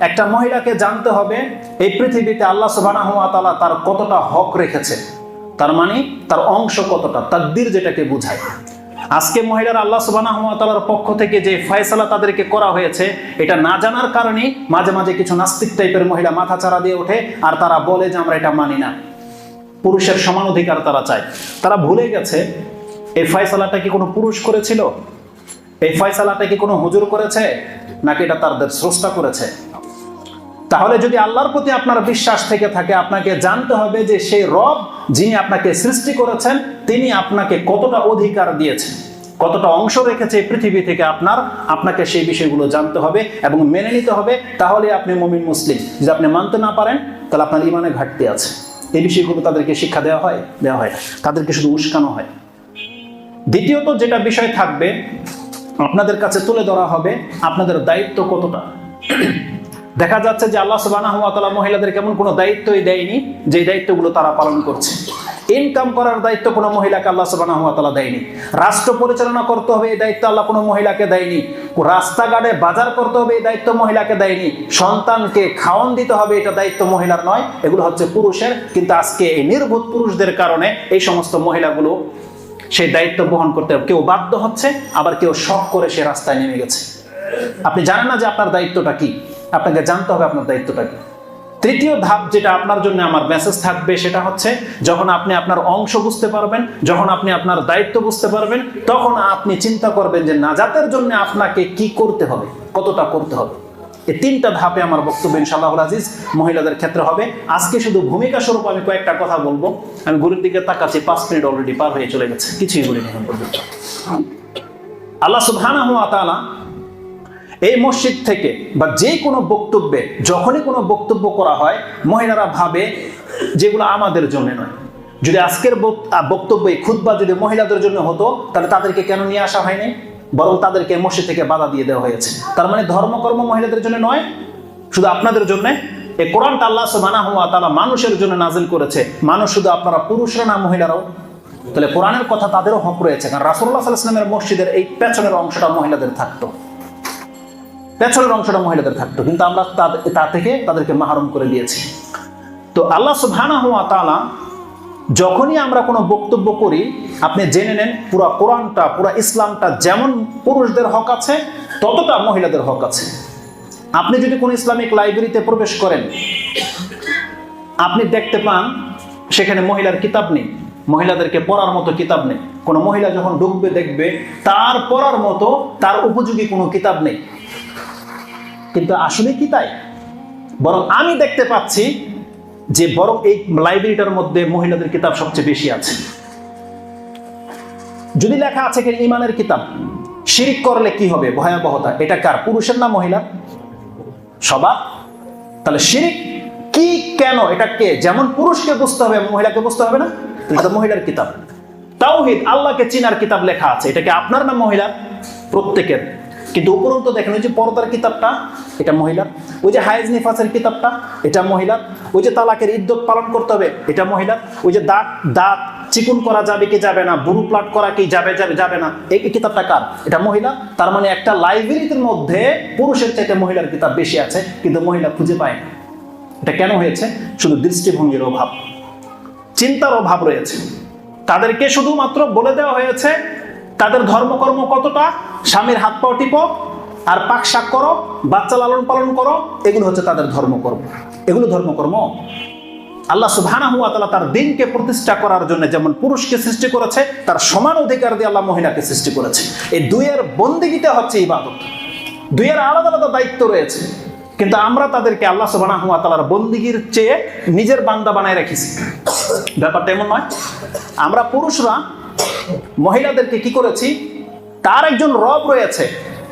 একটা মহিলাকে জানতে হবে, এই পৃথিবীতে আল্লাহ ওয়া তার কতটা হক রেখেছে? তার মানে তার অংশ কতটা তাকদীর যেটাকে বোঝায়। আজকে মহিলার আল্লাহ তাআলার পক্ষ থেকে যে ফয়সালা তাদেরকে করা হয়েছে, এটা না জানার কারণে মাঝে মাঝে কিছু নাস্তিক টাইপের মহিলা মাথা চারা দিয়ে ওঠে আর তারা বলে যে আমরা এটা মানি না। পুরুষের সমান অধিকার তারা চায়। তারা ভুলে গেছে, এই ফয়সালাটা কি কোনো পুরুষ করেছিল? এই ফয়সালাটা কি কোনো হুজুর করেছে? নাকি এটা তাদের স্রষ্টা করেছে? তাহলে যদি আল্লাহর প্রতি আপনার বিশ্বাস থেকে থাকে আপনাকে জানতে হবে যে সেই রব যিনি আপনাকে সৃষ্টি করেছেন তিনি আপনাকে কতটা অধিকার দিয়েছেন কতটা অংশ রেখেছে এই পৃথিবী থেকে আপনার আপনাকে সেই বিষয়গুলো জানতে হবে এবং মেনে নিতে হবে। তাহলে আপনি মমিন মুসলিম। যদি আপনি মানতে না পারেন তাহলে আপনার ইমানে ঘাটতি আছে। এই বিষয়গুলো তাদেরকে শিক্ষা দেওয়া হয় দেওয়া হয় তাদেরকে শুধু উস্কানো হয়। দ্বিতীয়ত যেটা বিষয় থাকবে আপনাদের কাছে তুলে ধরা হবে আপনাদের দায়িত্ব কতটা। দেখা যাচ্ছে যে আল্লাহ ওয়া মহিলাদের কেমন কোনো দায়িত্বই দেয়নি যে দায়িত্বগুলো তারা পালন করছে। ইনকাম করার দায়িত্ব কোনো মহিলাকে আল্লাহ ওয়া দেয়নি। রাষ্ট্র পরিচালনা করতে হবে, এই দায়িত্ব আল্লাহ কোনো মহিলাকে দেয়নি। রাস্তাঘাটে বাজার করতে হবে, এই দায়িত্ব মহিলাকে দেয়নি। সন্তানকে খাওয়ান দিতে হবে, এটা দায়িত্ব মহিলার নয়, এগুলো হচ্ছে পুরুষের। কিন্তু আজকে এই নির্বোধ পুরুষদের কারণে এই সমস্ত মহিলাগুলো সেই দায়িত্ব বহন করতে কেউ বাধ্য হচ্ছে, আবার কেউ শখ করে সে রাস্তায় নেমে গেছে। আপনি জানেন না যে আপনার দায়িত্বটা কি? আপনাকে জানতে হবে আপনার দায়িত্বটা কি। তৃতীয় ধাপ যেটা আপনার জন্য আমার মেসেজ থাকবে সেটা হচ্ছে, যখন আপনি আপনার অংশ বুঝতে পারবেন, যখন আপনি আপনার দায়িত্ব বুঝতে পারবেন, তখন আপনি চিন্তা করবেন যে নাজাতের জন্য আপনাকে কি করতে হবে, কতটা করতে হবে। এই তিনটা ধাপে আমার বক্তব্য ইনশাআল্লাহ আজিজ, মহিলাদের ক্ষেত্রে হবে। আজকে শুধু ভূমিকা স্বরূপ আমি কয়েকটা কথা বলব। আমি ঘড়ির দিকে তাকাচ্ছি, পাঁচ মিনিট অলরেডি পার হয়ে চলে গেছে। কিছুই বলিনি আল্লাহ সুবহানাহু ওয়া তাআলা এই মসজিদ থেকে বা যে কোনো বক্তব্যে, যখনই কোনো বক্তব্য করা হয়, মহিলারা ভাবে যেগুলো আমাদের জন্য নয়। যদি আজকের বক্তব্য এই খুতবা যদি মহিলাদের জন্য হতো, তাহলে তাদেরকে কেন নিয়ে আসা হয়নি? বরং তাদেরকে মসজিদ থেকে বাধা দিয়ে দেওয়া হয়েছে। তার মানে ধর্মকর্ম মহিলাদের জন্য নয়, শুধু আপনাদের জন্য। এই কোরআনটা আল্লাহ সুবহানাহু ওয়া তারা মানুষের জন্য নাজিল করেছে। মানুষ শুধু আপনারা পুরুষরা না মহিলারাও। তাহলে কোরআনের কথা তাদেরও হক রয়েছে। কারণ রাসূলুল্লাহ সাল্লাল্লাহু আলাইহি ওয়াসাল্লামের মসজিদের এই পেছনের অংশটা মহিলাদের থাকতো। পেছনের অংশটা মহিলাদের থাকতো, কিন্তু আমরা তা- থেকে তাদেরকে মাহরুম করে দিয়েছি। তো আল্লাহ সুবহানাহু ওয়া তাআলা যখনই আমরা কোনো বক্তব্য করি, আপনি জেনে নেন পুরা কোরআনটা, পুরা ইসলামটা যেমন পুরুষদের হক আছে, ততটা মহিলাদের হক আছে। আপনি যদি কোনো ইসলামিক লাইব্রেরিতে প্রবেশ করেন, আপনি দেখতে পান সেখানে মহিলার কিতাব নেই, মহিলাদেরকে পড়ার মতো কিতাব নেই। কোনো মহিলা যখন ঢুকবে, দেখবে তার পড়ার মতো তার উপযোগী কোনো কিতাব নেই। কিন্তু আসলে কি তাই? বরং আমি দেখতে পাচ্ছি যে বরং এই লাইব্রেরিটার মধ্যে মহিলাদের কিতাব সবচেয়ে বেশি আছে। যদি লেখা আছে কি ইমানের কিতাব, শিরিক করলে কি হবে? ভয়াবহতা। এটা কার? পুরুষের না মহিলা সবার? তাহলে শিরিক কি কেন? এটা কে? যেমন পুরুষকে বুঝতে হবে, মহিলাকে বুঝতে হবে না? এটা মহিলার কিতাব। তাওহিদ, আল্লাহকে চিনার কিতাব লেখা আছে। এটা কি আপনার না মহিলা প্রত্যেকের। কিন্তু উপরন্ত দেখেন, ওই যে পর্দার কিতাবটা, এটা মহিলার ওই যে হায়েজ নিফাসের কিতাবটা, এটা মহিলার ওই যে তালাকের ইদ্যত পালন করতে হবে, এটা মহিলার ওই যে দাঁত দাঁত চিকুন করা যাবে কি যাবে না, বুরু প্লাট করা কি যাবে যাবে যাবে না, এই কিতাবটা কার? এটা মহিলা, তার মানে একটা লাইব্রেরির মধ্যে পুরুষের চাইতে মহিলার কিতাব বেশি আছে, কিন্তু মহিলা খুঁজে পায় না। এটা কেন হয়েছে? শুধু দৃষ্টিভঙ্গির অভাব। চিন্তার অভাব রয়েছে। তাদেরকে শুধুমাত্র বলে দেওয়া হয়েছে তাদের ধর্মকর্ম কতটা? স্বামীর হাত পাও টিপো, আর পাক শাক করো, বাচ্চা লালন পালন করো, এগুলো হচ্ছে তাদের ধর্মকর্ম। এগুলো ধর্মকর্ম? আল্লাহ সুবহানাহু ওয়া তাআলা তার দিনকে প্রতিষ্ঠা করার জন্য যেমন পুরুষকে সৃষ্টি করেছে, তার সমান অধিকার দিয়ে আল্লাহ মহিলাকে সৃষ্টি করেছে। এই দুইয়ের বন্দিগিটা হচ্ছে ইবাদত। দুইয়ের আলাদা আলাদা দায়িত্ব রয়েছে। কিন্তু আমরা তাদেরকে আল্লাহ সুবহানাহু ওয়া তাআলার বন্দিগির চেয়ে নিজের বান্দা বানায় রেখেছি। ব্যাপারটা এমন নয়। আমরা পুরুষরা মহিলাদেরকে কি করেছি? তার একজন রব রয়েছে।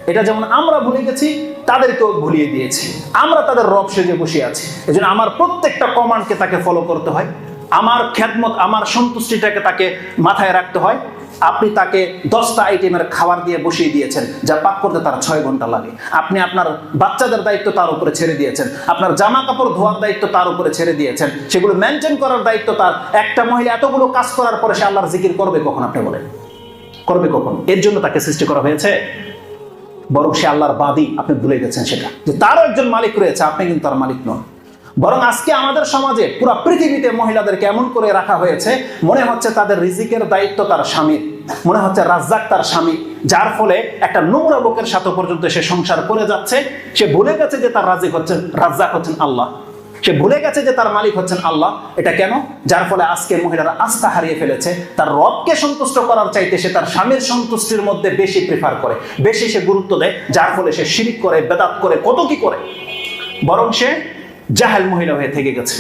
এটা যেমন আমরা ভুলে গেছি, তাদেরকেও ভুলিয়ে দিয়েছি। আমরা তাদের রব সেজে বসে আছি। জন্য আমার প্রত্যেকটা কমান্ডকে তাকে ফলো করতে হয়। আমার খ্যাতমত আমার সন্তুষ্টিটাকে তাকে মাথায় রাখতে হয়। আপনি তাকে দশটা আইটেমের খাবার দিয়ে বসিয়ে দিয়েছেন, যা পাক করতে তার ছয় ঘণ্টা লাগে। আপনি আপনার বাচ্চাদের দায়িত্ব তার উপরে ছেড়ে দিয়েছেন, আপনার জামা কাপড় ধোয়ার দায়িত্ব তার উপরে ছেড়ে দিয়েছেন, সেগুলো মেনটেন করার দায়িত্ব তার। একটা মহিলা এতগুলো কাজ করার পরে সে আল্লাহর জিকির করবে কখন, আপনি বলেন? করবে কখন? এর জন্য তাকে সৃষ্টি করা হয়েছে। বরং সে আল্লাহর বাদী, আপনি ভুলে গেছেন সেটা। যে তারও একজন মালিক রয়েছে, আপনি কিন্তু তার মালিক নন। বরং আজকে আমাদের সমাজে পুরো পৃথিবীতে মহিলাদের কেমন করে রাখা হয়েছে, মনে হচ্ছে তাদের রিজিকের দায়িত্ব তার স্বামীর, মনে হচ্ছে রাজ্জাক তার স্বামী, যার ফলে একটা নোংরা লোকের সাথে পর্যন্ত সে সংসার করে যাচ্ছে, সে ভুলে গেছে যে তার রাজিক হচ্ছেন, রাজ্জাক হচ্ছেন আল্লাহ। সে ভুলে গেছে যে তার মালিক হচ্ছেন আল্লাহ। এটা কেন? যার ফলে আজকে মহিলারা আস্থা হারিয়ে ফেলেছে, তার রবকে সন্তুষ্ট করার চাইতে সে তার স্বামীর সন্তুষ্টির মধ্যে বেশি প্রেফার করে, বেশি সে গুরুত্ব দেয়, যার ফলে সে শিরিক করে, বেদাত করে, কত কি করে। বরং সে জাহেল মহিলা হয়ে থেকে গেছে।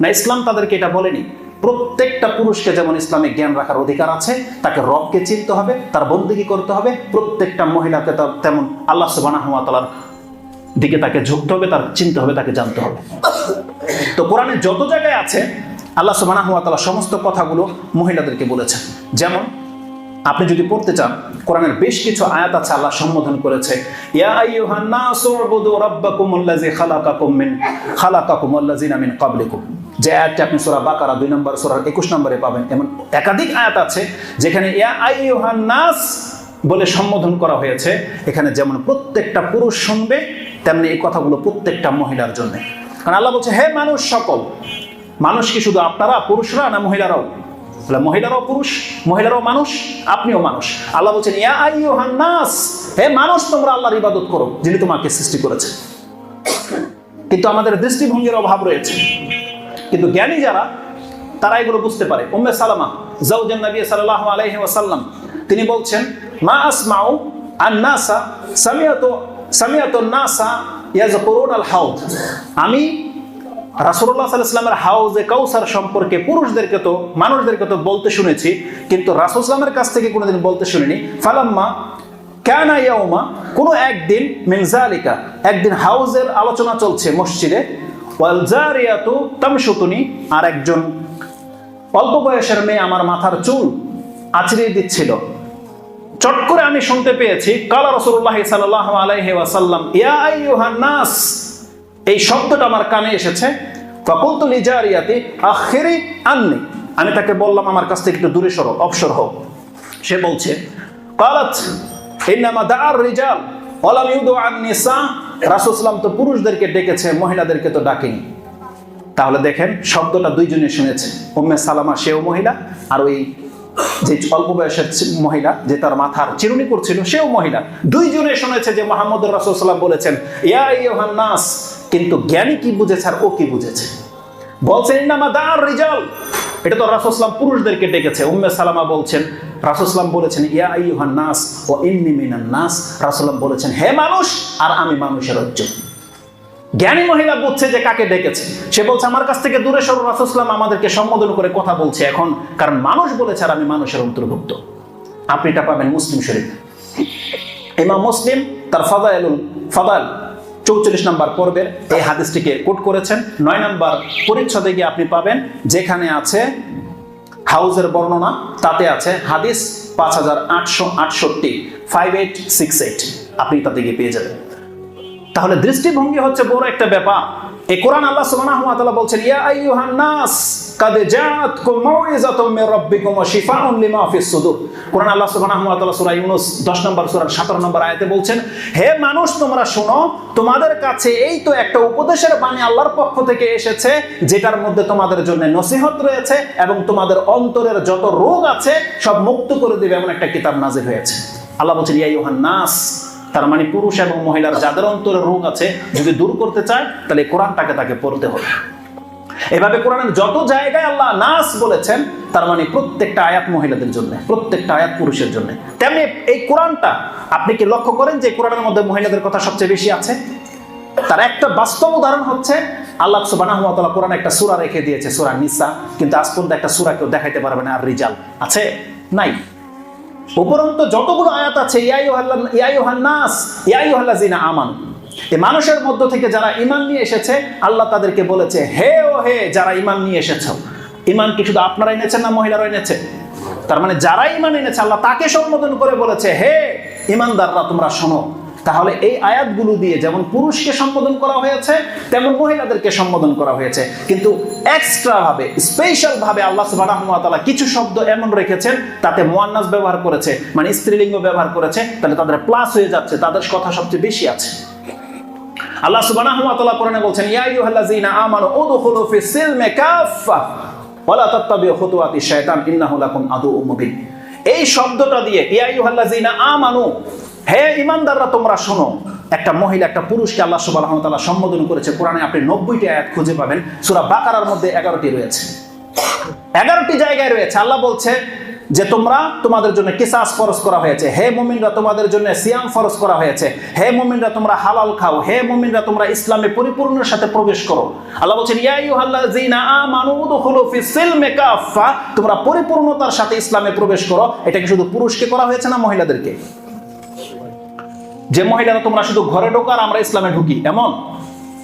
না, ইসলাম তাদেরকে এটা বলেনি। প্রত্যেকটা পুরুষকে যেমন ইসলামে জ্ঞান রাখার অধিকার আছে, তাকে রবকে চিনতে হবে, তার বন্দিগি করতে হবে, প্রত্যেকটা মহিলাকে তার তেমন আল্লাহ সুবাহ তালার দিকে তাকে ঝুঁকতে হবে, তার চিনতে হবে, তাকে জানতে হবে। তো কোরআনে যত জায়গায় আছে, আল্লাহ সুবাহ তালা সমস্ত কথাগুলো মহিলাদেরকে বলেছেন। যেমন আপনি যদি পড়তে চান, কোরআনের বেশ কিছু আয়াত আছে আল্লাহ সম্বোধন করেছে। ইয়া আইয়ুহান নাসু উবুদু রাব্বাকুমুল্লাযী খালাকাকুম মিন খালাকাকুমুল্লাযীনা মিন ক্বাবলিকুম। যে আয়াতটি আপনি সূরা বাকারা 2 নম্বর, সূরার 21 নম্বরে পাবেন। এমন একাধিক আয়াত আছে যেখানে ইয়া আইয়ুহান নাস বলে সম্বোধন করা হয়েছে। এখানে যেমন প্রত্যেকটা পুরুষ শুনবে, তেমনি এই কথাগুলো প্রত্যেকটা মহিলার জন্য। কারণ আল্লাহ বলছে, হে মানুষ সকল, মানুষ কি শুধু আপনারা পুরুষরা না মহিলারাও? তাহলে মহিলারাও পুরুষ, মহিলারাও মানুষ, আপনিও মানুষ। আল্লাহ বলছেন, ইয়া আইয়ুহান নাস, হে মানুষ, তোমরা আল্লাহর ইবাদত করো, যিনি তোমাকে সৃষ্টি করেছে কিন্তু আমাদের দৃষ্টিভঙ্গির অভাব রয়েছে। কিন্তু জ্ঞানী যারা, তারা এগুলো বুঝতে পারে। উম্মে সালামা জাউজান নবী সাল্লাল্লাহু আলাইহি ওয়াসাল্লাম, তিনি বলছেন, মা আসমাউ আন নাসা সামিয়াতু সামিয়াতু নাসা ইয়াজকুরুন আল হাউদ। আমি রাসুল্লাহ সাল্লামের হাউজে কাউসার সম্পর্কে পুরুষদেরকে তো, মানুষদেরকে তো বলতে শুনেছি, কিন্তু রাসুলামের কাছ থেকে কোনোদিন বলতে শুনিনি। ফালাম্মা কেন ইয়াউমা, কোনো একদিন মিনজালিকা একদিন হাউজের আলোচনা চলছে মসজিদে ওয়ালজারিয়াতু তামসুতুনি আর একজন অল্প বয়সের মেয়ে আমার মাথার চুল আছড়িয়ে দিচ্ছিল। চট করে আমি শুনতে পেয়েছি, কালা রসুল্লাহ সাল্লাহ আলাইহি ওয়াসাল্লাম, ইয়া আইয়ুহান নাস এই শব্দটা আমার কানে এসেছে। ফকুলতুল ইজারিয়াতি আখিরি আননি। আমি তাকে বললাম, আমার কাছ থেকে একটু দূরে সরো, অবসর হোক সে বলছে, কালাত, ইন্নামা দার রিজাল ওয়ালাম ইউদু আন নিসা। রাসূলুল্লাহ তো পুরুষদেরকে ডেকেছে, মহিলাদেরকে তো ডাকেনি। তাহলে দেখেন, শব্দটা দুইজনে শুনেছে। উম্মে সালামা সেও মহিলা, আর ওই যে অল্প বয়সের মহিলা, যে তার মাথার চিরুনি করছিল, সেও মহিলা। দুইজনে শুনেছে যে মোহাম্মদ রাসুলসাল্লাম বলেছেন, ইয়া ইয়োহান নাস কিন্তু জ্ঞানী কি বুঝেছে আর ও কি বুঝেছে? বলছেন ইন্নামা দার রিজাল। এটা তো রাসুসলাম পুরুষদেরকে ডেকেছে। উম্মে সালামা বলছেন রাসুসলাম বলেছেন, ইয়া ইয়োহান নাস ও ইন্নি মিনান নাস। রাসুলাম বলেছেন, হে মানুষ, আর আমি মানুষের একজন জ্ঞানী মহিলা বুঝছে যে কাকে ডেকেছে। সে বলছে, আমার কাছ থেকে দূরে সর রাসুসলাম আমাদেরকে সম্বোধন করে কথা বলছে এখন, কারণ মানুষ বলেছে আর আমি মানুষের অন্তর্ভুক্ত। আপনি এটা পাবেন মুসলিম শরীফ। ইমাম মুসলিম তার ফাদাইলুল ফাদাল চৌচল্লিশ নম্বর পর্বের এই হাদিসটিকে কোট করেছেন। নয় নম্বর পরিচ্ছদে গিয়ে আপনি পাবেন, যেখানে আছে হাউজের বর্ণনা, তাতে আছে হাদিস পাঁচ হাজার আটশো আটষট্টি ফাইভ এইট সিক্স এইট আপনি তাতে গিয়ে পেয়ে যাবেন। তাহলে দৃষ্টিভঙ্গি হচ্ছে বড় একটা ব্যাপার। এই কোরআন আল্লাহ সুবহানাহু ওয়া তাআলা বলছেন, ইয়া আইয়ুহান নাস, কাদ জাআতকুম মাউইযাতুম মির রাব্বিকুম ওয়া শিফাউন লিমা ফিস সুদুর। কোরআন আল্লাহ সুবহানাহু ওয়া তাআলা সূরা ইউনূস 10 নম্বর সূরার 17 নম্বর আয়াতে বলছেন, হে মানুষ, তোমরা শোনো, তোমাদের কাছে এই তো একটা উপদেশের বাণী আল্লাহর পক্ষ থেকে এসেছে, যেটার মধ্যে তোমাদের জন্য নসিহত রয়েছে এবং তোমাদের অন্তরের যত রোগ আছে সব মুক্ত করে দেবে, এমন একটা কিতাব নাজিল হয়েছে। আল্লাহ বলছেন, ইয়া আইয়ুহান নাস তার মানে পুরুষ এবং মহিলার যাদের অন্তরে রোগ আছে, যদি দূর করতে চায়, তাহলে কোরআনটাকে তাকে পড়তে হবে। এভাবে কোরআনের যত জায়গায় আল্লাহ নাস বলেছেন, তার মানে প্রত্যেকটা আয়াত মহিলাদের জন্য, প্রত্যেকটা আয়াত পুরুষের জন্য। তেমনি এই কোরআনটা, আপনি কি লক্ষ্য করেন যে কোরআনের মধ্যে মহিলাদের কথা সবচেয়ে বেশি আছে? তার একটা বাস্তব উদাহরণ হচ্ছে, আল্লাহ তাআলা কোরআনে একটা সূরা রেখে দিয়েছে, সুরা নিসা, কিন্তু আজ পর্যন্ত একটা সুরা কেউ দেখাইতে পারবে না, আর রিজাল আছে? নাই। উপরন্ত যতগুলো আয়াত আছে আমান। এই মানুষের মধ্য থেকে যারা ইমান নিয়ে এসেছে, আল্লাহ তাদেরকে বলেছে, হে ও হে, যারা ইমান নিয়ে এসেছ ইমান কি শুধু আপনারা এনেছেন না মহিলারা এনেছে? তার মানে যারা ইমান এনেছে, আল্লাহ তাকে সম্বোধন করে বলেছে, হে ইমানদাররা তোমরা শোনো তাহলে এই আয়াতগুলো দিয়ে যেমন পুরুষকে সম্বোধন করা হয়েছে, তেমন মহিলাদেরকে সম্বোধন করা হয়েছে। কিন্তু এক্সট্রা ভাবে স্পেশাল ভাবে আল্লাহ ওয়া কিছু শব্দ এমন রেখেছেন, তাতে মুয়ান্নাস ব্যবহার করেছে মানে স্ত্রীলিঙ্গ ব্যবহার করেছে, তাহলে তাদের প্লাস হয়ে যাচ্ছে, তাদের কথা সবচেয়ে বেশি আছে। আল্লাহ সুবহানাহু ওয়া তাআলা কোরআনে বলছেন, ইয়া আইয়ুহাল্লাযীনা আমানু উদখুলু ফিস সিলমি কাফফা ওয়ালা তাত্তাবিউ খুতুওয়াতি শাইতান, ইন্নাহু লাকুম আদুউম মুবিন। এই শব্দটা দিয়ে, ইয়া আইয়ুহাল্লাযীনা আমানু হে ইমানদাররা, তোমরা শোনো, একটা মহিলা, একটা পুরুষকে আল্লাহ সুবহানাহু ওয়া তাআলা সম্বোধন করেছে। কোরআনে আপনি 90টি আয়াত খুঁজে পাবেন। সূরা বাকারার মধ্যে 11টি রয়েছে। এগারোটি জায়গায় রয়েছে। আল্লাহ বলছে যে, তোমরা তোমাদের জন্য কিসাস ফরজ করা হয়েছে। হে মুমিনরা, তোমাদের জন্য সিয়াম ফরজ করা হয়েছে। হে মুমিনরা, তোমরা হালাল খাও। হে মুমিনরা, তোমরা ইসলামে পরিপূর্ণের সাথে প্রবেশ করো। আল্লাহ বলছেন, ইয়া আইয়ুহাল্লাযীনা আমানু উদখুলু ফিস সিলমি কাফফা। তোমরা পরিপূর্ণতার সাথে ইসলামে প্রবেশ করো। এটা কি শুধু পুরুষকে করা হয়েছে না মহিলাদেরকে? যে মহিলারা তোমরা শুধু ঘরে ঢোকো আর আমরা ইসলামে ঢুকি, এমন?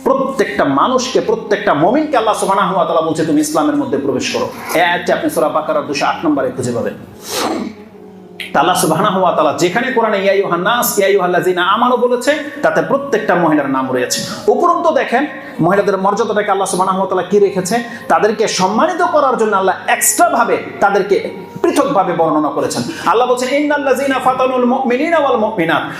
প্রত্যেকটা মানুষকে, প্রত্যেকটা মমিনকে আল্লাহ সুবহানাহু ওয়া তাআলা বলছে, তুমি ইসলামের মধ্যে প্রবেশ করো। আপনি সূরা বাকারার 208 নম্বরে খুঁজে পাবেন। আল্লাহ তাআলা যেখানে কোরআনে ইয়া ইয়া আমানু বলেছে, তাতে প্রত্যেকটা মহিলার নাম রয়েছে। দেখেন, মহিলাদের মর্যাদাটাকে কি রেখেছে? তাদেরকে সম্মানিত করার জন্য আল্লাহ এক্সট্রা ভাবে তাদেরকে পৃথকভাবে বর্ণনা করেছেন। আল্লাহ বলছেন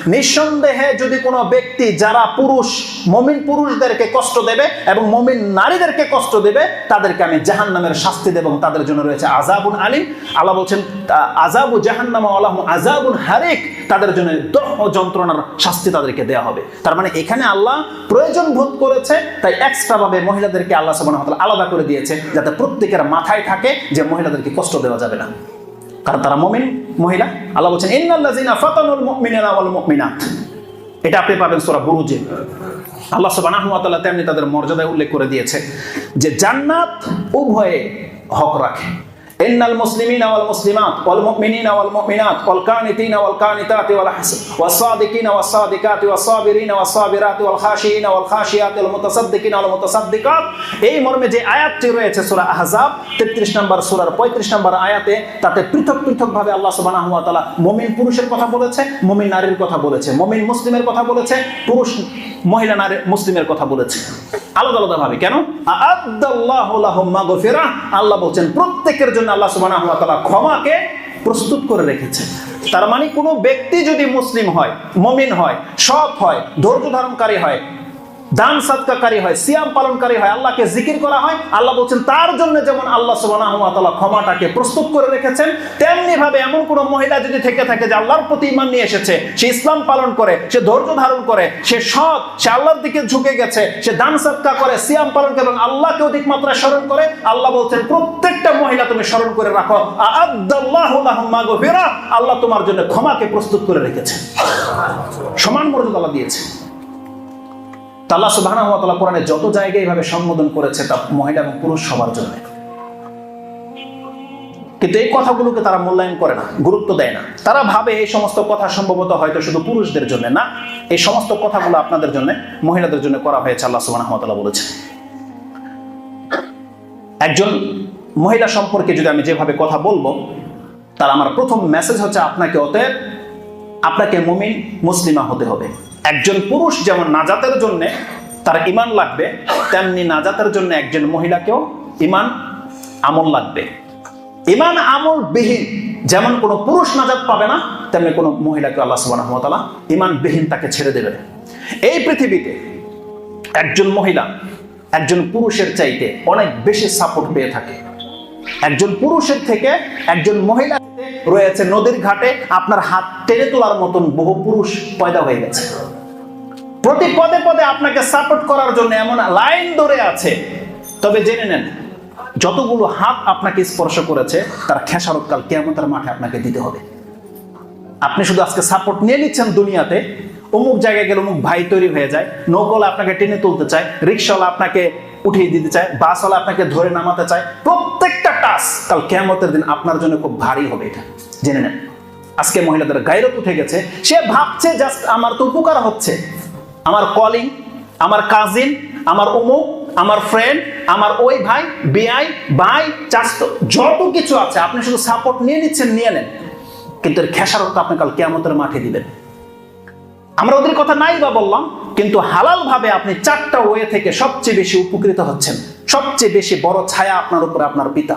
নিঃসন্দেহে যদি কোনো ব্যক্তি, যারা পুরুষ, মুমিন পুরুষদেরকে কষ্ট দেবে এবং মুমিন নারীদেরকে কষ্ট দেবে, তাদেরকে আমি জাহান্নামের শাস্তি দেব এবং তাদের জন্য রয়েছে আযাবুন আলিম। আল্লাহ বলছেন তা- আযাবু জাহান্নাম আলাহু আযাবুন হারিক। তাদের জন্য দহ যন্ত্রণার শাস্তি তাদেরকে দেওয়া হবে। তার মানে এখানে আল্লাহ প্রয়োজন বোধ করেছে, তাই এক্সট্রা ভাবে মহিলাদেরকে আল্লাহ তাআলা আলাদা করে দিয়েছে, যাতে প্রত্যেকের মাথায় থাকে যে মহিলাদেরকে কষ্ট দেওয়া যাবে না। কারণ তারা মমিন মহিলা। আল্লাহ বলছেন, ইন্নাল্লাযিনা ফাতানুল মুমিনিনা ওয়াল মুমিনাত। এটা আপনি পাবেন সূরা বুরুজে। আল্লাহ সুবহানাহু ওয়া তাআলা তেমনি তাদের মর্যাদা উল্লেখ করে দিয়েছে যে জান্নাত উভয়ে হক রাখে। ইন্নাল মুসলিমিনা ওয়াল মুসলিমাত, ওয়াল মুমিনিনা ওয়াল মুমিনাত, ওয়াল কানিতিনা ওয়াল কানিতাতি ওয়াল ওয়াস সাদিকিনা ওয়াস সাদিকাতি ওয়াস ওয়াস সাবিরাতি ওয়াল ওয়াল খাশিয়াতি ওয়াল ওয়াল মুতাসাদ্দিকাত। এই মর্মে যে আয়াতটি রয়েছে সূরা আহজাব 33 নম্বর সূরার 35 নম্বর আয়াতে, তাতে পৃথক পৃথক ভাবে আল্লাহ সুবহানাহু ওয়া তাআলা মুমিন পুরুষের কথা বলেছে, মুমিন নারীর কথা বলেছে, মুমিন মুসলিমের কথা বলেছে, পুরুষ মহিলা নারী মুসলিমের কথা বলেছে। আলাদা আলাদা ভাবে। কেন? আল্লাহ বলছেন, প্রত্যেকের জন্য আল্লাহ সুবাহ ক্ষমাকে প্রস্তুত করে রেখেছে তার মানে কোনো ব্যক্তি যদি মুসলিম হয়, মমিন হয়, সৎ হয়, ধৈর্য ধারণকারী হয় দান সাদকাকারী হয়, সিয়াম পালনকারী হয়, আল্লাহকে জিকির করা হয়। আল্লাহ বলছেন, তার জন্য যেমন আল্লাহ তাআলা ক্ষমাটাকে প্রস্তুত করে রেখেছেন, তেমনি ভাবে এমন কোন মহিলা যদি থেকে থাকে যে আল্লাহর প্রতি ঈমান নিয়ে এসেছে, সে ইসলাম পালন করে, সে ধৈর্য ধারণ করে, সে সৎ, সে আল্লাহর দিকে ঝুঁকে গেছে, সে দান সাদকা করে, সিয়াম পালন করে এবং আল্লাহকে অধিক মাত্রায় স্মরণ করে, আল্লাহ বলছেন, প্রত্যেকটা মহিলা তুমি স্মরণ করে রাখো। আল্লাহ তোমার জন্য ক্ষমাকে প্রস্তুত করে রেখেছে। সমান মর্যাদা দিয়েছে। তা আল্লাহ সুবহানাহু ওয়া কোরআনে যত জায়গায় এইভাবে সম্বোধন করেছে তা মহিলা এবং পুরুষ সবার জন্য। কিন্তু এই কথাগুলোকে তারা মূল্যায়ন করে না, গুরুত্ব দেয় না। তারা ভাবে এই সমস্ত কথা সম্ভবত হয়তো শুধু পুরুষদের জন্য না, এই সমস্ত কথাগুলো আপনাদের জন্য, মহিলাদের জন্য করা হয়েছে আল্লাহ সুবহানাহু ওয়া তাআলা বলেছে। একজন মহিলা সম্পর্কে যদি আমি যেভাবে কথা বলব, তার আমার প্রথম মেসেজ হচ্ছে আপনাকে অতএব আপনাকে মুমিন, মুসলিমা হতে হবে। একজন পুরুষ যেমন নাজাতের জন্য তার ইমান লাগবে, তেমনি নাজাতের জন্য একজন মহিলাকেও ইমান আমল লাগবে। ইমান আমল বিহীন যেমন কোনো পুরুষ নাজাত পাবে না, তেমনি কোনো মহিলাকে আল্লাহ ওয়া ইমান বিহীন তাকে ছেড়ে দেবে। এই পৃথিবীতে একজন মহিলা একজন পুরুষের চাইতে অনেক বেশি সাপোর্ট পেয়ে থাকে। একজন পুরুষের থেকে একজন মহিলা রয়েছে নদীর ঘাটে, আপনার হাত টেনে তোলার মতন বহু পুরুষ পয়দা হয়ে গেছে। প্রতি পদে পদে আপনাকে সাপোর্ট করার জন্য এমন লাইন ধরে আছে। তবে জেনে নেন, যতগুলো হাত আপনাকে স্পর্শ করেছে, তার খেসারত কাল কেমতার মাঠে আপনাকে দিতে হবে। আপনি শুধু আজকে সাপোর্ট নিয়ে নিচ্ছেন দুনিয়াতে, অমুক জায়গায় গেলে অমুক ভাই তৈরি হয়ে যায়, নৌকলা আপনাকে টেনে তুলতে চায়, রিক্সাওয়ালা আপনাকে উঠিয়ে দিতে চায়, বাসওয়ালা আপনাকে ধরে নামাতে চায় প্রত্যেকটা টাস কাল কেমতের দিন আপনার জন্য খুব ভারী হবে এটা। জেনে নেন। আজকে মহিলাদের গায়রত উঠে গেছে। সে ভাবছে জাস্ট আমার তো উপকার হচ্ছে। আমার কলিং আমার কাজিন আমার অমুক, আমার ফ্রেন্ড আমার ওই ভাই বিআই ভাই চাস্ত যত কিছু আছে, আপনি শুধু সাপোর্ট নিয়ে নিচ্ছেন, নিয়ে নেন। কিন্তু এর খেসারত আপনি কাল কেয়ামতের মাঠে দিবেন। আমরা ওদের কথা নাই বা বললাম। কিন্তু হালালভাবে আপনি চারটা ওয়ে থেকে সবচেয়ে বেশি উপকৃত হচ্ছেন। সবচেয়ে বেশি বড় ছায়া আপনার উপরে আপনার পিতা।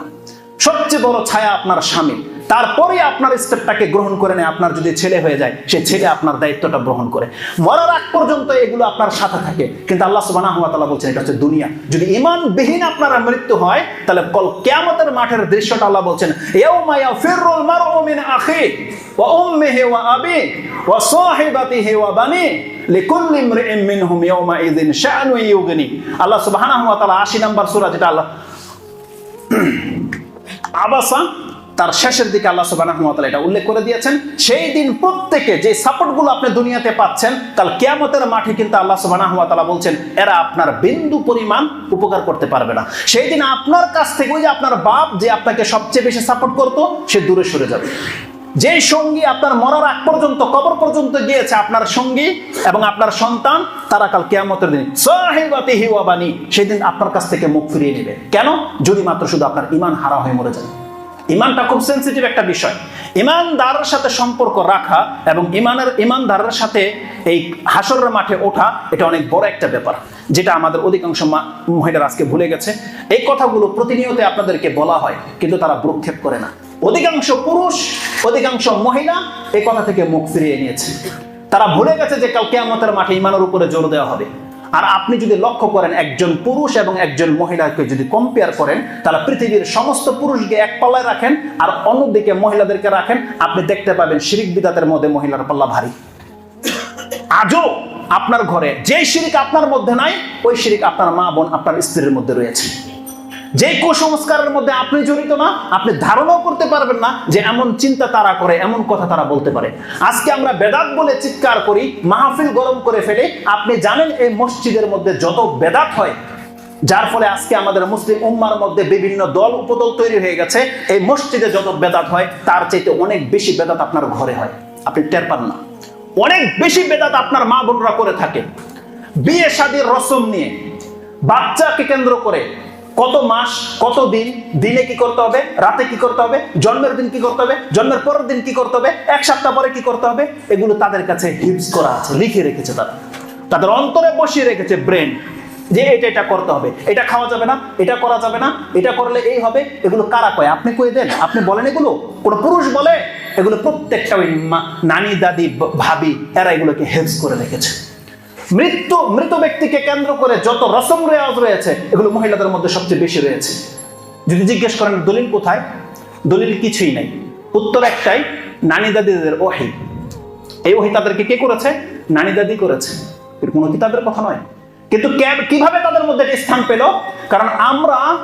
সবচেয়ে বড় ছায়া আপনার স্বামী। তারপরে আপনার স্টেপটাকে গ্রহণ করে নেয়, আপনার যদি ছেলে হয়ে যায়, সে ছেলে আপনার দায়িত্বটা গ্রহণ করে। মরার আগ পর্যন্ত এগুলো আপনার সাথে থাকে। কিন্তু আল্লাহ সুবহানাহু ওয়া তাআলা বলছেন, এটা হচ্ছে দুনিয়া। যদি ইমানবিহীন আপনার মৃত্যু হয়, তাহলে কল কিয়ামতের মাঠের দৃশ্যটা আল্লাহ বলছেন, ইয়াউমা ইয়াফিরুল মারউ মিন আখি ওয়া উম্মিহি ওয়া আবি ওয়া সাহিবাতিহি ওয়া বানি লিকুল্লি ইমরিইন মিনহুম ইয়াউমা ইযিন শাআনু ইউগনি। আল্লাহ সুবহানাহু ওয়া তাআলা 80 নম্বর সূরা যেটা আল্লাহ আবাসা তার শেষের দিকে আল্লাহ তাআলা এটা উল্লেখ করে দিয়েছেন, সেই দিন প্রত্যেকে যে সাপোর্টগুলো আপনি দুনিয়াতে পাচ্ছেন, কাল কিয়ামতের মাঠে কিন্তু আল্লাহ তাআলা বলছেন, এরা আপনার বিন্দু পরিমাণ উপকার করতে পারবে না। সেই দিন আপনার কাছ থেকে ওই যে আপনার বাপ যে আপনাকে সবচেয়ে বেশি সাপোর্ট করতো, সে দূরে সরে যাবে। যে সঙ্গী আপনার মরার আগ পর্যন্ত, কবর পর্যন্ত গিয়েছে আপনার সঙ্গী এবং আপনার সন্তান, তারা কাল কেয়ামতের দিন সাহিবাতি হিওয়াবানি সেদিন আপনার কাছ থেকে মুখ ফিরিয়ে নেবে। কেন? যদি মাত্র শুধু আপনার ইমান হারা হয়ে মরে যায়। ইমানটা খুব সেন্সিটিভ একটা বিষয়। ইমানদারের সাথে সম্পর্ক রাখা এবং ইমানের ইমানদারের সাথে এই হাসরের মাঠে ওঠা, এটা অনেক বড় একটা ব্যাপার, যেটা আমাদের অধিকাংশ মহিলারা আজকে ভুলে গেছে। এই কথাগুলো প্রতিনিয়ত আপনাদেরকে বলা হয়, কিন্তু তারা ভ্রুক্ষেপ করে না। অধিকাংশ পুরুষ, অধিকাংশ মহিলা এই কথা থেকে মুখ ফিরিয়ে নিয়েছে। তারা ভুলে গেছে যে কাল কেয়ামতের মাঠে ইমানের উপরে জোর দেওয়া হবে। আর আপনি যদি লক্ষ্য করেন একজন পুরুষ এবং একজন মহিলাকে যদি কম্পেয়ার করেন, তাহলে পৃথিবীর সমস্ত পুরুষকে এক পাল্লায় রাখেন আর অন্যদিকে মহিলাদেরকে রাখেন, আপনি দেখতে পাবেন শিরিক বিদাতের মধ্যে মহিলার পাল্লা ভারী। আজও আপনার ঘরে যে শিরিক আপনার মধ্যে নাই, ওই শিরিক আপনার মা বোন, আপনার স্ত্রীর মধ্যে রয়েছে। যে কুসংস্কারের মধ্যে আপনি জড়িত না, আপনি ধারণাও করতে পারবেন না যে এমন চিন্তা তারা করে, এমন কথা তারা বলতে পারে। আজকে আমরা বেদাত বলে চিৎকার করি, মাহফিল গরম করে ফেলে। আপনি জানেন এই মসজিদের মধ্যে যত বেদাত হয়, যার ফলে আজকে আমাদের মুসলিম উম্মার মধ্যে বিভিন্ন দল উপদল তৈরি হয়ে গেছে। এই মসজিদে যত বেদাত হয়, তার চাইতে অনেক বেশি বেদাত আপনার ঘরে হয়। আপনি টের পান না। অনেক বেশি বেদাত আপনার মা বোনরা করে থাকে। বিয়ে শাদীর রসম নিয়ে বাচ্চাকে কেন্দ্র করে কত মাস, কত দিন? দিনে কি করতে হবে? রাতে কি করতে হবে? জন্মের দিন কি করতে হবে? জন্মের পরের দিন কি করতে হবে? এক সপ্তাহ পরে কি করতে হবে? এগুলো তাদের কাছে হিপস করা আছে, লিখে রেখেছে তারা। তাদের অন্তরে বসিয়ে রেখেছে ব্রেন যে এটা এটা করতে হবে। এটা খাওয়া যাবে না, এটা করা যাবে না, এটা করলে এই হবে। এগুলো কারা কয়? আপনি কয়ে দেন। আপনি বলেন এগুলো? কোনো পুরুষ বলে? এগুলো প্রত্যেকটা ওই নানি, দাদি, ভাবি, এরা এগুলোকে হেল্প করে রেখেছে। মৃত্যু, মৃত ব্যক্তিকে কেন্দ্র করে যত রসম রেওয়াজ রয়েছে, এগুলো মহিলাদের মধ্যে সবচেয়ে বেশি রয়েছে। যদি জিজ্ঞেস করেন, দলিল কোথায়? দলিল কিছুই নাই। উত্তর একটাই, নানি দাদিদের ওহি এই ওহি তাদেরকে কে করেছে? নানি দাদি করেছে। এর কোনো কিতাবের কথা নয়। কিন্তু কে- কীভাবে তাদের মধ্যে স্থান পেল? কারণ আমরা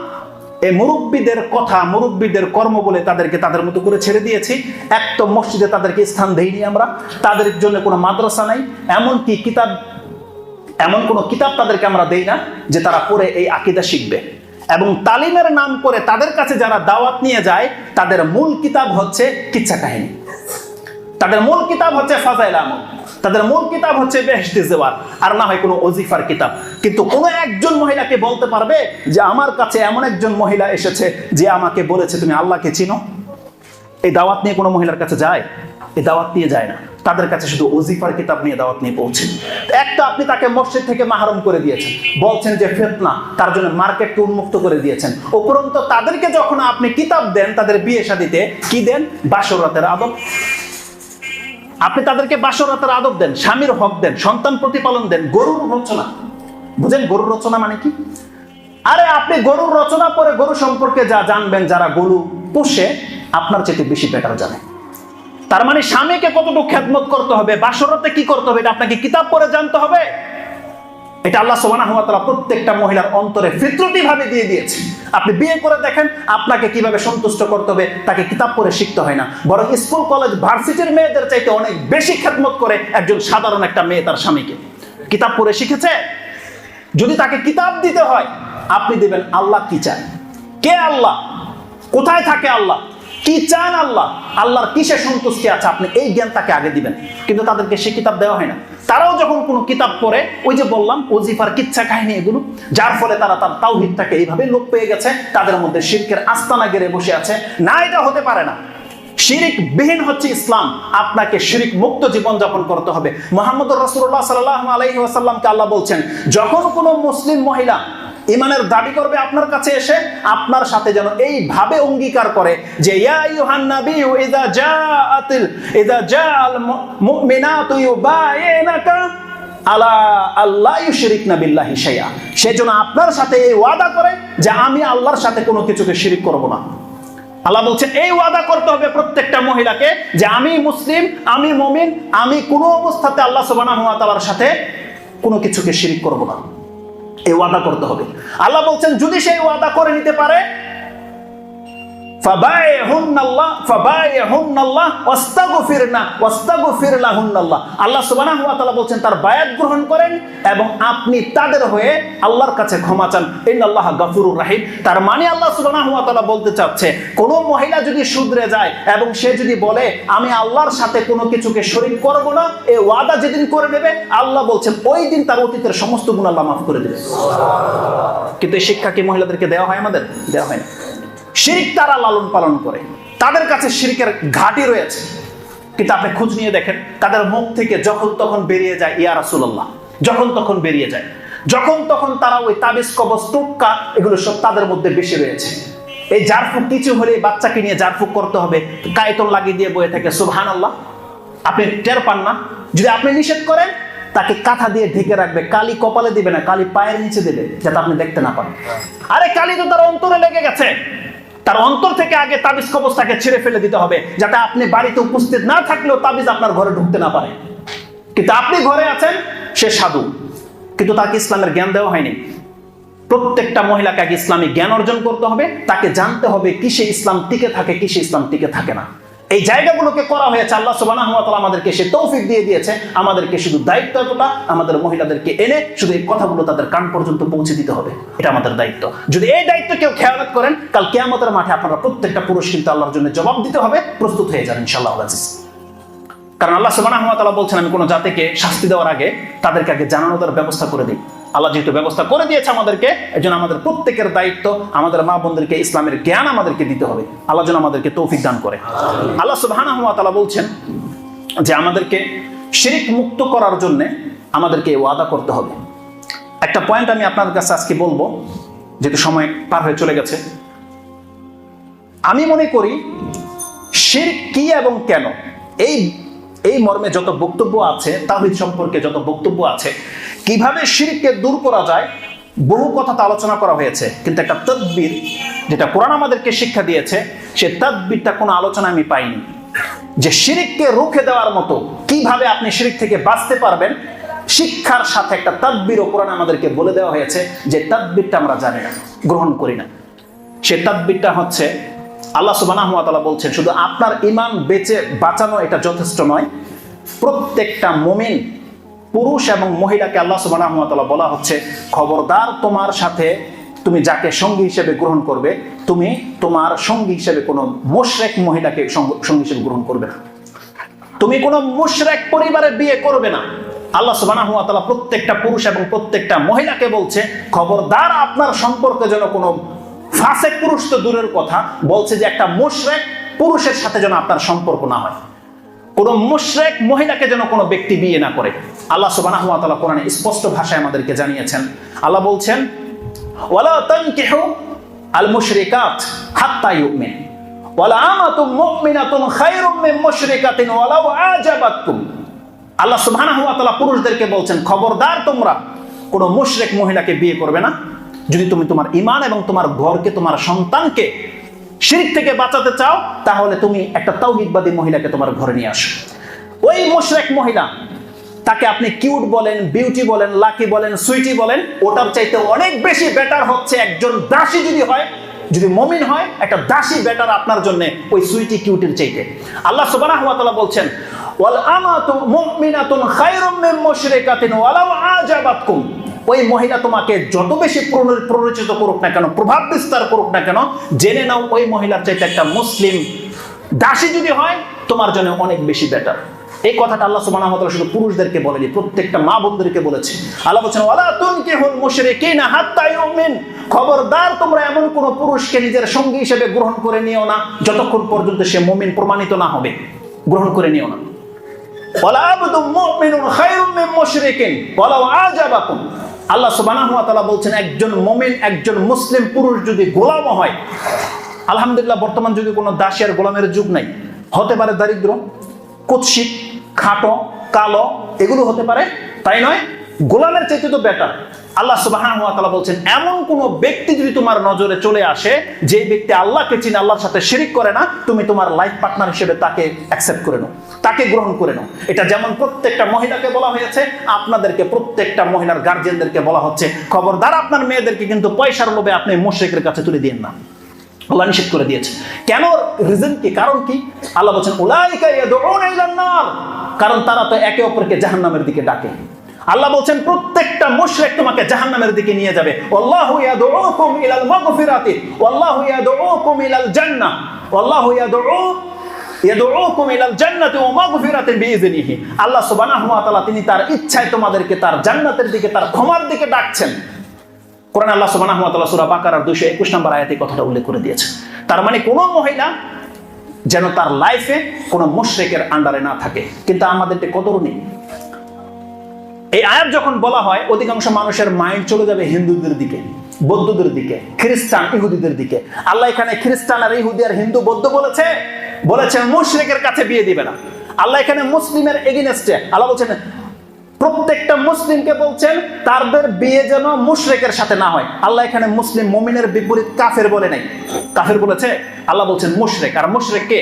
এই মুরব্বীদের কথা, মুরব্বীদের কর্ম বলে তাদেরকে তাদের মতো করে ছেড়ে দিয়েছি। এক তো মসজিদে তাদেরকে স্থান দেইনি আমরা। তাদের জন্য কোনো মাদ্রাসা নাই। এমনকি কিতাব এমন কোনো কিতাব তাদেরকে আমরা দেই না যে তারা পড়ে এই আকিদা শিখবে। এবং তালিমের নাম করে তাদের কাছে যারা দাওয়াত নিয়ে যায়, তাদের মূল কিতাব হচ্ছে কিচ্ছা কাহিনী। তাদের মূল কিতাব হচ্ছে ফাজাইল আমল। তাদের মূল কিতাব হচ্ছে বেহেশতি জেওয়ার। আর না হয় কোনো অজিফার কিতাব। কিন্তু কোনো একজন মহিলাকে বলতে পারবে যে, আমার কাছে এমন একজন মহিলা এসেছে যে আমাকে বলেছে, তুমি আল্লাহকে চিনো? এই দাওয়াত নিয়ে কোনো মহিলার কাছে যায়? এই দাওয়াত নিয়ে যায় না। তাদের কাছে শুধু ওজিফার কিতাব নিয়ে দাওয়াত নিয়ে পৌঁছে। একটা আপনি তাকে মসজিদ থেকে মাহরুম করে দিয়েছেন। বলছেন যে ফেতনা, তার জন্য মার্কেটকে উন্মুক্ত করে দিয়েছেন। উপরন্ত তাদেরকে যখন আপনি কিতাব দেন, তাদের বিয়ে শাদিতে কি দেন? বাসরাতের আদব। আপনি তাদেরকে বাসরাতের আদব দেন, স্বামীর হক দেন, সন্তান প্রতিপালন দেন, গরুর রচনা। বুঝেন গরুর রচনা মানে কি? আরে আপনি গরুর রচনা পরে গরু সম্পর্কে যা জানবেন, যারা গরু পোষে, আপনার চেয়ে বেশি বেটার জানে। তার মানে স্বামীকে কতটুকু খেদমত করতে হবে? বাসরাতে কি করতে হবে? এটা আপনাকে কিতাব পড়ে জানতে হবে। এটা আল্লাহ সুবহানাহু ওয়া তাআলা প্রত্যেকটা মহিলার অন্তরে ফিতরতি ভাবে দিয়ে দিয়েছে। আপনি বিয়ে করে দেখেন, আপনাকে কীভাবে সন্তুষ্ট করতে হবে, তাকে কিতাব পড়ে শিখতে হয় না। বরং স্কুল, কলেজ, ভার্সিটির মেয়েদের চাইতে অনেক বেশি খেদমত করে একজন সাধারণ একটা মেয়ে তার স্বামীকে। কিতাব পড়ে শিখেছে? যদি তাকে কিতাব দিতে হয়, আপনি দেবেন আল্লাহ কি চান কে আল্লাহ? কোথায় থাকে আল্লাহ? কি চান আল্লাহ? আল্লাহর কিসে সন্তুষ্টি আছে? আপনি এই জ্ঞান তাকে আগে দিবেন। কিন্তু তাদেরকে সে কিতাব দেওয়া হয় না। তারাও যখন কোনো কিতাব পড়ে, ওই যে বললাম, ওজিফার কিচ্ছা কাহিনী এগুলো, যার ফলে তারা তার তাওহিদটাকে এইভাবে লোপ পেয়ে গেছে, তাদের মধ্যে শিরকের আস্তানা গেড়ে বসে আছে। না, এটা হতে পারে না। শিরিক বিহীন হচ্ছে ইসলাম। আপনাকে শিরিক মুক্ত জীবন যাপন করতে হবে। মোহাম্মদ রসুল্লাহ সাল্লাহ আলহি আসাল্লামকে আল্লাহ বলছেন, যখন কোনো মুসলিম মহিলা ইমানের দাবি করবে আপনার কাছে এসে, আপনার সাথে যেন এইভাবে অঙ্গীকার করে যে আপনার সাথে এই ওয়াদা করে যে, আমি আল্লাহর সাথে কোনো কিছুকে শিরিক করব না। আল্লাহ বলছেন, এই ওয়াদা করতে হবে প্রত্যেকটা মহিলাকে যে, আমি মুসলিম, আমি মমিন, আমি কোনো অবস্থাতে আল্লাহ সুবহানাহু ওয়া সাথে কোনো কিছুকে শিরিক করব না। এই ওয়াদা করতে হবে। আল্লাহ বলছেন যদি সেই ওয়াদা করে নিতে পারে মানে কোন মহিলা যদি শুধরে যায় এবং সে যদি বলে, আমি আল্লাহর সাথে কোনো কিছুকে শরীক করব না, এ ওয়াদা যেদিন করে নেবে, আল্লাহ বলছেন, ওই দিন তার অতীতের সমস্ত গুণ আল্লাহ মাফ করে দেবে। কিন্তু এই শিক্ষা কি মহিলাদেরকে দেওয়া হয় আমাদের? দেওয়া হয় না শিরিক তারা লালন পালন করে। তাদের কাছে শিরিকের ঘাটি রয়েছে। কিন্তু আপনি খোঁজ নিয়ে দেখেন, তাদের মুখ থেকে যখন তখন বেরিয়ে যায়, ইয়া রাসূলুল্লাহ, যখন তখন বেরিয়ে যায়। যখন তখন তারা ওই তাবিজ, কবজ টুক্কা এগুলো সব তাদের মধ্যে বেশি রয়েছে। এই জারফুক কিছু হলে বাচ্চাকে নিয়ে জারফুক করতে হবে। কায়তন লাগিয়ে দিয়ে বয়ে থাকে সুবহান আল্লাহ আপনি টের পান না। যদি আপনি নিষেধ করেন, তাকে কাঁথা দিয়ে ঢেকে রাখবে, কালি কপালে দিবে না, কালি পায়ের নিচে দেবে, যাতে আপনি দেখতে না পান। আরে কালি তো তার অন্তরে লেগে গেছে। তার অন্তর থেকে আগে তাবিজ কবজ ছেড়ে ফেলে দিতে হবে, যাতে আপনি বাড়িতে উপস্থিত না থাকলেও তাবিজ আপনার ঘরে ঢুকতে না পারে। কিন্তু আপনি ঘরে আছেন, সে সাধু। কিন্তু তাকে ইসলামের জ্ঞান দেওয়া হয়নি। প্রত্যেকটা মহিলাকে আগে ইসলামী জ্ঞান অর্জন করতে হবে, তাকে জানতে হবে কিসে ইসলাম টিকে থাকে, কিসে ইসলাম টিকে থাকে না। এই জায়গাগুলোকে করা হয়েছে, আল্লাহ ওয়া আমাদেরকে সে তৌফিক দিয়ে দিয়েছে। আমাদেরকে শুধু দায়িত্বটা আমাদের মহিলাদেরকে এনে শুধু এই কথাগুলো তাদের কান পর্যন্ত পৌঁছে দিতে হবে। এটা আমাদের দায়িত্ব। যদি এই দায়িত্ব কেউ খেয়ালত করেন, কাল কিয়ামতের মাঠে আপনারা প্রত্যেকটা পুরুষ কিন্তু আল্লাহর জন্য জবাব দিতে হবে, প্রস্তুত হয়ে যান ইনশাআল্লাহ আজিজ। কারণ আল্লাহ তাআলা বলছেন, আমি কোনো জাতিকে শাস্তি দেওয়ার আগে তাদেরকে আগে জানানো দেওয়ার ব্যবস্থা করে দিই। আল্লাহ যেহেতু ব্যবস্থা করে দিয়েছে আমাদেরকে এই জন্য আমাদের প্রত্যেকের দায়িত্ব আমাদের মা বোনদেরকে, ইসলামের জ্ঞান আমাদেরকে দিতে হবে। আল্লাহ যেন আমাদেরকে তৌফিক দান করে। আল্লাহ তাআলা বলছেন যে আমাদেরকে শিরিক মুক্ত করার জন্যে আমাদেরকে ওয়াদা করতে হবে। একটা পয়েন্ট আমি আপনাদের কাছে আজকে বলব, যেহেতু সময় পার হয়ে চলে গেছে। আমি মনে করি, শিরক কি এবং কেন? এই এই মর্মে যত বক্তব্য আছে তাহিদ সম্পর্কে যত বক্তব্য আছে, কীভাবে শিরককে দূর করা যায়, বহু কথা তো আলোচনা করা হয়েছে। কিন্তু একটা তদবির যেটা কোরআন আমাদেরকে শিক্ষা দিয়েছে, সে তদবিরটা কোনো আলোচনা আমি পাইনি। যে শিরিককে রুখে দেওয়ার মতো কীভাবে আপনি শিরিক থেকে বাঁচতে পারবেন, শিক্ষার সাথে একটা তদবির কোরআন আমাদেরকে বলে দেওয়া হয়েছে, যে তদবিরটা আমরা জানি না, গ্রহণ করি না। সে তদবিরটা হচ্ছে আল্লাহ তাআলা বলছেন, শুধু আপনার ইমান বেঁচে বাঁচানো এটা যথেষ্ট নয়, প্রত্যেকটা মুমিন, পুরুষ এবং মহিলাকে আল্লাহ সুবহানাহু ওয়া বলা হচ্ছে, খবরদার তোমার সাথে তুমি যাকে সঙ্গী হিসেবে গ্রহণ করবে, তুমি তোমার সঙ্গী হিসেবে কোনো মোশরেক মহিলাকে সঙ্গ- হিসেবে গ্রহণ করবে না। তুমি কোনো মুশরিক পরিবারে বিয়ে করবে না। আল্লাহ সুবহানাহু ওয়া প্রত্যেকটা পুরুষ এবং প্রত্যেকটা মহিলাকে বলছে, খবরদার আপনার সম্পর্কে যেন কোনো ফাসেক পুরুষ তো দূরের কথা, বলছে যে একটা মুশরিক পুরুষের সাথে যেন আপনার সম্পর্ক না হয়। কোনো মুশরেক মহিলাকে যেন কোনো ব্যক্তি বিয়ে না করে। আল্লাহ সুবহানাহু ওয়া তাআলা কোরআনে স্পষ্ট ভাষায় আমাদেরকে জানিয়েছেন। আল্লাহ বলছেন, ওয়ালা তানকিহু আল মুশরিকাত হাত্তা ইউমিন। ওয়ালা আমাতুম মুমিনাতুন খায়রুম মিন মুশরিকাতিন ওয়ালাউ আজাবাতকুম। আল্লাহ সুবহানাহু ওয়া তাআলা পুরুষদেরকে বলছেন, খবরদার তোমরা, কোনো মুশরেক মহিলাকে বিয়ে করবে না। যদি তুমি তোমার ইমান এবং তোমার ঘরকে, তোমার সন্তানকে শিরিক থেকে বাঁচাতে চাও, তাহলে তুমি একটা তাওহীদবাদী মহিলাকে তোমার ঘরে নিয়ে আসো। ওই মুশরিক মহিলা, তাকে আপনি কিউট বলেন, বিউটি বলেন, লাকি বলেন, সুইটি বলেন, ওটার চাইতে অনেক বেশি বেটার হচ্ছে একজন দাসী যদি হয়, যদি মমিন হয়, একটা দাসী বেটার আপনার জন্য ওই সুইটি কিউটির চাইতে। আল্লাহ তাআলা বলছেন, ওয়াল আমাতু মুমিনাতুন খায়রুম মিন মুশরিকাতিন ওয়ালাউ আজাবাতকুম। ওই মহিলা তোমাকে যত বেশি প্ররোচিত করুক না কেন, প্রভাব বিস্তার করুক না কেন, জেনে নাও ওই মহিলার চাইতে একটা মুসলিম দাসী যদি হয়, তোমার জন্য অনেক বেশি বেটার এই কথাটা আল্লাহ সুবহানাহু ওয়া তাআলা শুধু পুরুষদেরকে বলেনি, প্রত্যেকটা মা বোনদেরকে বলেছে। আল্লাহ বলছেন, ওয়ালা তুনকিহুল মুশরিকিনা হাত্তা ইউমিন। খবরদার তোমরা এমন কোন পুরুষকে নিজের সঙ্গী হিসেবে গ্রহণ করে নিও না, যতক্ষণ পর্যন্ত সে মুমিন প্রমাণিত না হবে। গ্রহণ করে নিও না। ওয়ালা আবদুম মুমিনুন খায়রুম মিন মুশরিকিন। ওয়ালাউ আজাবাকুম। আল্লাহ সুবানা বলছেন, একজন মমিন, একজন মুসলিম পুরুষ যদি গোলাম হয়, আলহামদুলিল্লাহ বর্তমান যদি কোনো দাসী আর গোলামের যুগ নাই। হতে পারে দারিদ্র, কুৎসিত, খাটো, কালো, এগুলো হতে পারে, তাই নয়, গোলামের চাইতে তো বেটার আল্লাহ তাআলা বলছেন, এমন কোন ব্যক্তি যদি তোমার নজরে চলে আসে, যে ব্যক্তি আল্লাহকে চিনে, আল্লাহর সাথে শিরিক করে না, তুমি তোমার লাইফ পার্টনার হিসেবে তাকে অ্যাকসেপ্ট করে নাও, তাকে গ্রহণ করে নাও। এটা যেমন প্রত্যেকটা মহিলাকে বলা হয়েছে, আপনাদেরকে প্রত্যেকটা মহিলার গার্জিয়ানদেরকে বলা হচ্ছে। খবরদার আপনার মেয়েদেরকে কিন্তু পয়সার লোভে আপনি মুশরিকের কাছে তুলে দিন না। আল্লাহ নিষেধ করে দিয়েছে। কেন? রিজন কি? কারণ কি? আল্লাহ বলছেন কারণ তারা তো একে অপরকে জাহান্নামের দিকে ডাকে। আল্লাহ বলছেন, প্রত্যেকটা মুশরিক তোমাকে জাহান্নামের দিকে নিয়ে যাবে। আল্লাহু ইয়াদউকুম ইলাল মাগফিরাতি, ওয়াল্লাহু ইয়াদউকুম ইলাল জান্নাহ, ওয়াল্লাহু ইয়াদউ, ইয়াদউকুম ইলাল জান্নাতি ওয়া মাগফিরাতিন বিইذনিহি আল্লাহ সুবহানাহু ওয়া তাআলা তিনি তার ইচ্ছায় তোমাদেরকে তার জান্নাতের দিকে, তার ক্ষমার দিকে ডাকছেন। কোরআন আল্লাহ সুবহানাহু ওয়া তাআলা সূরা বাকারার 221 নম্বর আয়াতে কথাটা উল্লেখ করে দিয়েছে তার মানে কোন মহিলা যেন তার লাইফে কোনো মুশরিকের আন্ডারে না থাকে। কিন্তু আমাদের কদর নেই। এই আয়াত যখন বলা হয়, অধিকাংশ মানুষের মাইন্ড চলে যাবে হিন্দুদের দিকে, বৌদ্ধদের দিকে, খ্রিস্টান ইহুদিদের দিকে। আল্লাহ এখানে খ্রিস্টান আর ইহুদি আর হিন্দু বৌদ্ধ বলেছে বলেছে মুশরিকের কাছে বিয়ে দিবে না। আল্লাহ এখানে মুসলিমের এগেনস্টে আল্লাহ বলছেন, প্রত্যেকটা মুসলিমকে বলছেন তাদের বিয়ে যেন মুশরেকের সাথে না হয়। আল্লাহ এখানে মুসলিম মুমিনের বিপরীত কাফের বলে নাই। কাফের বলেছে, আল্লাহ বলছেন মুশরেক। আর মুশরেক কে?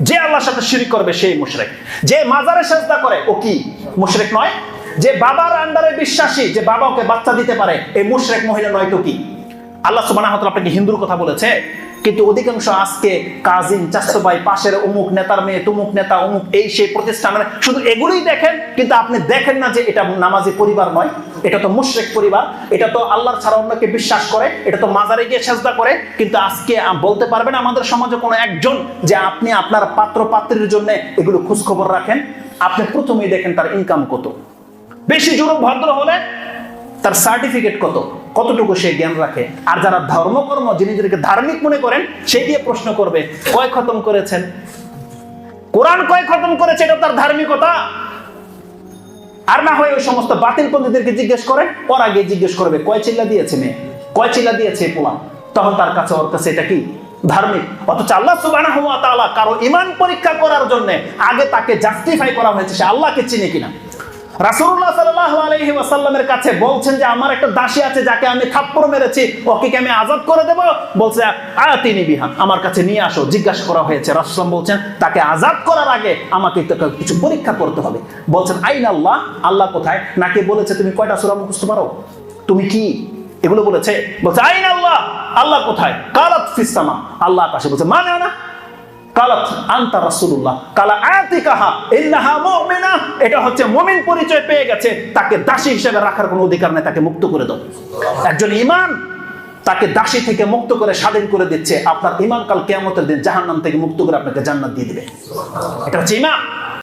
যে আল্লাহর সাথে শিরিক করবে, সেই মুশরেক। যে মাজারে সেজদা করে, ও কি? মুশরেক নয়। যে বাবার আন্ডারে বিশ্বাসী, যে বাবা ওকে বাচ্চা দিতে পারে, এই মুশরেক মহিলা নয় তো কি? আল্লাহ তাআলা আপনাকে হিন্দুর কথা বলেছে, কিন্তু অধিকাংশ আজকে কাজিন চাস্তো ভাই, পাশের অমুক নেতার মেয়ে, তুমুক নেতা, অমুক এই সেই প্রতিষ্ঠানের শুধু এগুলোই দেখেন, কিন্তু আপনি দেখেন না যে এটা নামাজি পরিবার নয়, এটা তো মুশরিক পরিবার, এটা তো আল্লাহর ছাড়া অন্যকে বিশ্বাস করে, এটা তো মাজারে গিয়ে সেজদা করে, কিন্তু আজকে বলতে পারবেন আমাদের সমাজে কোনো একজন যে আপনি আপনার পাত্র পাত্রীর জন্য এগুলো খোঁজখবর রাখেন, আপনি প্রথমেই দেখেন তার ইনকাম কত। বেশি জুড়ে ভদ্র হলে তার সার্টিফিকেট কত? কতটুকু সে জ্ঞান রাখে? আর যারা ধর্মকর্ম যিনি নিজেদেরকে ধার্মিক মনে করেন, সে দিয়ে প্রশ্ন করবে, কয় খতম করেছেন? কোরআন কয় খতম করেছে, এটা তার ধার্মিকতা? আর না হয় ওই সমস্ত বাতিল পন্থীদেরকে জিজ্ঞেস করে, ওর আগে জিজ্ঞেস করবে, কয় চিল্লা দিয়েছে মেয়ে? কয় চিল্লা দিয়েছে পোলা? তখন তার কাছে ওর কাছে এটা কি? ধার্মিক। অথচ আল্লাহ সুবহানাহু ওয়া তাআলা কারও ঈমান পরীক্ষা করার জন্য আগে তাকে জাস্টিফাই করা হয়েছে, সে আল্লাহকে চিনে কিনা। রাসূলুল্লাহ সাল্লাল্লাহু আলাইহি ওয়াসাল্লামের কাছে বলছেন যে, আমার একটা দাসী আছে যাকে আমি থাপ্পড় মেরেছি। ওকে আমি আজাদ করে দেব? বলছে আয়াতিনি বিহা, আমার কাছে নিয়ে আসো। জিজ্ঞাসা করা হয়েছে। রাসূলুল্লাহ বলছেন, তাকে আজাদ করার আগে আমাকে কিছু পরীক্ষা করতে হবে। বলছেন, আইন আল্লাহ আল্লাহ কোথায়? নাকি বলেছে তুমি কয়টা সূরা মুখস্থ পারো? তুমি কি? এগুলো বলেছে। বলছে, আইন আল্লাহ আল্লাহ কোথায়? কালাত ফিসামা আল্লাহ আকাশে বলছে মানে না। কালাত আন্তা রাসুল্লাহ কালা আতিকাহা, ইন্নাহা মুমিনা। এটা হচ্ছে মুমিন পরিচয় পেয়ে গেছে। তাকে দাসী হিসেবে রাখার কোনো অধিকার নেই, তাকে মুক্ত করে দাও। একজন ইমান তাকে দাসী থেকে মুক্ত করে স্বাধীন করে দিচ্ছে। আপনার ইমান কাল কেমন দিন জাহান্নাম থেকে মুক্ত করে আপনাকে জান্নাত দিয়ে দিবে। এটা হচ্ছে ঈমান